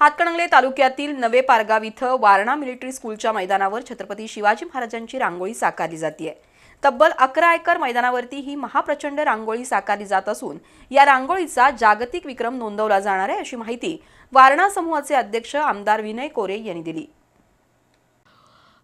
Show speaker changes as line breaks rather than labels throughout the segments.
हातकणंगले तालुक्यातील नवे पारगाव इथं वारणा मिलिटरी स्कूलच्या मैदानावर छत्रपती शिवाजी महाराजांची रांगोळी साकारली जाते तब्बल अकरा एकर मैदानावरती ही महाप्रचंड रांगोळी साकारली जात असून या रांगोळीचा जागतिक विक्रम नोंदवला जाणार आहे अशी माहिती वारणा समूहाचे अध्यक्ष आमदार विनय कोरे यांनी दिली.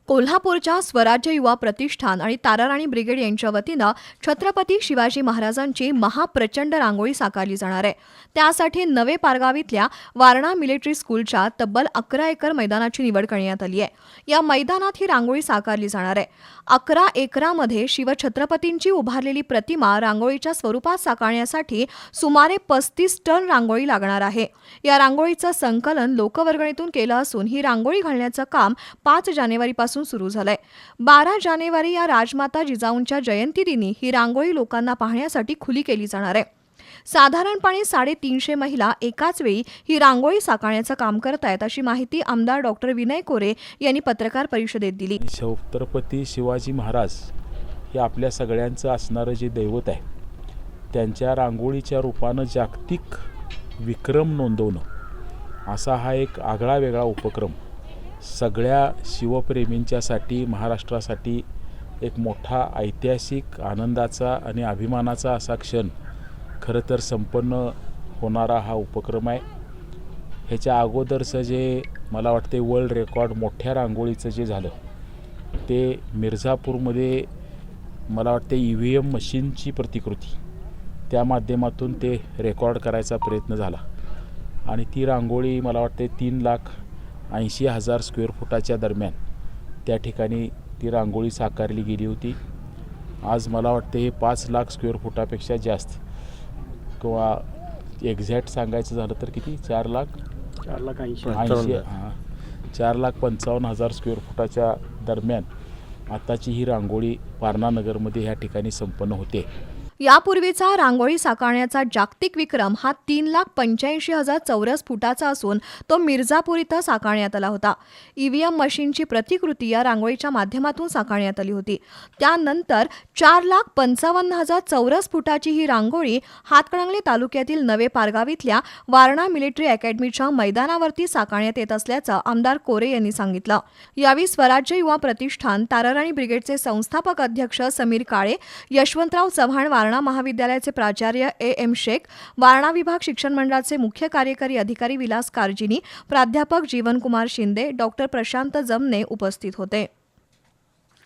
कोल्हापूरच्या स्वराज्य युवा प्रतिष्ठान आणि ताराराणी ब्रिगेड यांच्या वतीनं छत्रपती शिवाजी महाराजांची महाप्रचंड रांगोळी साकारली जाणार आहे. त्यासाठी नवे पारगाव इथल्या वारणा मिलिटरी स्कूलच्या तब्बल अकरा एकर मैदानाची निवड करण्यात आली आहे. या मैदानात ही रांगोळी साकारली जाणार आहे. अकरा एकरामध्ये शिवछत्रपतींची उभारलेली प्रतिमा रांगोळीच्या स्वरूपात साकारण्यासाठी सुमारे पस्तीस टन रांगोळी लागणार आहे. या रांगोळीचं संकलन लोकवर्गणीतून केलं असून ही रांगोळी घालण्याचं काम पाच जानेवारीपासून सुरू झालंय. बारा जानेवारी या राजमाता जिजाऊंच्या जयंतीदिनी ही रांगोळी लोकांना पाहण्यासाठी खुली केली जाणार आहे. साधारणपणे साडेतीनशे महिला एकाच वेळी ही रांगोळी साकारण्याचं काम करतायत अशी माहिती आमदार डॉक्टर विनय कोरे यांनी पत्रकार परिषदेत दिली.
छत्रपती शिवाजी महाराज हे आपल्या सगळ्यांचं असणारं जे दैवत आहे त्यांच्या रांगोळीच्या रूपानं जागतिक विक्रम नोंदवणं असा हा एक आगळा वेगळा उपक्रम सगळ्या शिवप्रेमींच्यासाठी महाराष्ट्रासाठी एक मोठा ऐतिहासिक आनंदाचा आणि अभिमानाचा असा क्षण खरं तर संपन्न होणारा हा उपक्रम आहे. ह्याच्या अगोदरचं जे मला वाटते वर्ल्ड रेकॉर्ड मोठ्या रांगोळीचं जे झालं ते मिर्झापूरमध्ये मला वाटते ई व्ही एम मशीनची प्रतिकृती त्या माध्यमातून ते रेकॉर्ड करायचा प्रयत्न झाला. आणि ती रांगोळी मला वाटते तीन लाख ऐंशी हजार स्क्वेअर फुटाच्या दरम्यान. त्या ठिकाणी ती रांगोळी साकारली गेली होती. आज मला वाटते हे पाच लाख स्क्वेअर फुटापेक्षा जास्त. किंवा एक्झॅक्ट सांगायचं झालं तर किती? चार लाख?
चार लाख ऐंशी.
ऐंशी हां. चार लाख पंचावन्न हजार स्क्वेअर फुटाच्या दरम्यान आताची ही रांगोळी पारणा नगरमध्ये ह्या ठिकाणी संपन्न होते.
यापूर्वीचा रांगोळी साकारण्याचा जागतिक विक्रम हा तीन लाख पंच्याऐंशी हजार चौरस फुटाचा असून तो मिर्झापूर इथं साकारण्यात आला होता. ईव्हीएम मशीनची प्रतिकृती या रांगोळीच्या माध्यमातून साकारण्यात आली होती. त्यानंतर चार लाख पंचावन्न हजार चौरस फुटाची ही रांगोळी हातकणंगले तालुक्यातील नवे पारगाव इथल्या वारणा मिलिटरी अकॅडमीच्या मैदानावरती साकारण्यात येत असल्याचं आमदार कोरे यांनी सांगितलं. यावेळी स्वराज्य युवा प्रतिष्ठान ताराराणी ब्रिगेडचे संस्थापक अध्यक्ष समीर काळे यशवंतराव चव्हाण वारणा महाविद्यालयाचे प्राचार्य ए एम शेख वारणा विभाग शिक्षण मंडळाचे मुख्य कार्यकारी अधिकारी विलास कारजिनी प्राध्यापक जीवनकुमार शिंदे डॉक्टर प्रशांत जमने उपस्थित होते.